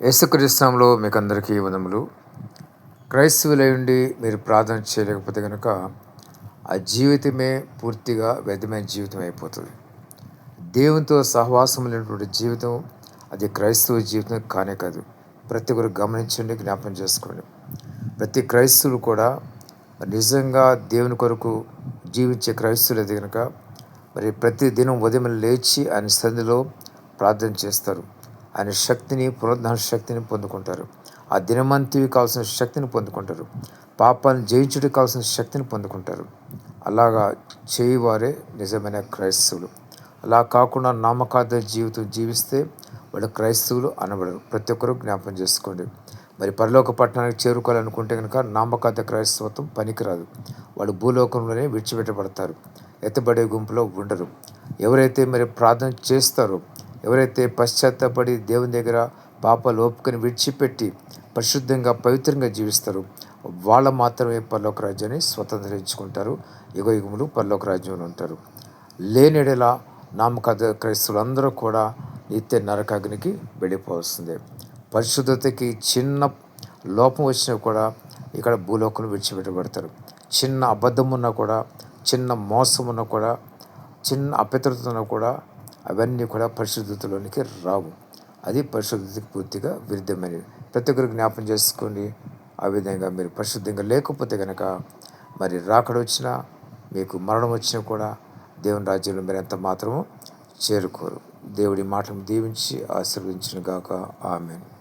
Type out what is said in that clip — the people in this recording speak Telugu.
యేసుక్రీస్తునామంలో మీకు అందరికీ వదములు క్రైస్తవులయుండి మీరు ప్రార్థన చేయలేకపోతే కనుక ఆ జీవితమే పూర్తిగా వ్యర్థమైన జీవితం అయిపోతుంది. దేవునితో సహవాసం లేనటువంటి జీవితం అది క్రైస్తవ జీవితం కానే కాదు. ప్రతి ఒక్కరు గమనించండి జ్ఞాపం చేసుకోండి. ప్రతి క్రైస్తవులు కూడా నిజంగా దేవుని కొరకు జీవించే క్రైస్తవులు అయితే కనుక మరి ప్రతి దినం ఉదయం లేచి ఆయన సంధిలో ప్రార్థన చేస్తారు. ఆయన శక్తిని పునరుద్ధరణ శక్తిని పొందుకుంటారు. ఆ దినమంతివి కావాల్సిన శక్తిని పొందుకుంటారు. పాపాన్ని జయించుడికి కావాల్సిన శక్తిని పొందుకుంటారు. అలాగా చేయువారే నిజమైన క్రైస్తవులు. అలా కాకుండా నామకార్థ జీవితం జీవిస్తే వాళ్ళు క్రైస్తవులు అనబడరు. ప్రతి ఒక్కరూ జ్ఞాపం చేసుకోండి. మరి పరలోక పట్టణానికి చేరుకోవాలనుకుంటే కనుక నామకార్థ క్రైస్తవత్వం పనికిరాదు. వాళ్ళు భూలోకంలోనే విడిచిపెట్టబడతారు. ఎత్తబడే గుంపులో ఉండరు. ఎవరైతే మరి ప్రార్థన చేస్తారో ఎవరైతే పశ్చాత్తపడి దేవుని దగ్గర పాపాలు ఒప్పుకొని విడిచిపెట్టి పరిశుద్ధంగా పవిత్రంగా జీవిస్తారు వాళ్ళ మాత్రమే పర్లోక రాజ్యాన్ని స్వతంత్రించుకుంటారు. యుగ యుగములు పర్లోక రాజ్యంలో ఉంటారు. లేనిడలా నామకాద క్రైస్తవులందరూ కూడా నిత్య నరకాగ్నికి వెళ్ళిపోవస్తుంది పరిశుద్ధతకి చిన్న లోపం వచ్చినా కూడా ఇక్కడ భూలోకం విడిచిపెట్టబడతారు. చిన్న అబద్ధం ఉన్నా కూడా చిన్న మోసం ఉన్నా కూడా చిన్న అపితృత కూడా అవన్నీ కూడా పరిశుద్ధతలోనికి రావు. అది పరిశుద్ధతకి పూర్తిగా విరుద్ధమైనవి. ప్రతి ఒక్కరు జ్ఞాపం చేసుకోండి. ఆ విధంగా మీరు పరిశుద్ధంగా లేకపోతే కనుక మరి రాకడ వచ్చినా మీకు మరణం వచ్చినా కూడా దేవుని రాజ్యంలో మీరు ఎంత మాత్రమో చేరుకోరు. దేవుడి మాటను దీవించి ఆశీర్వదించిన గాక. ఆమెను.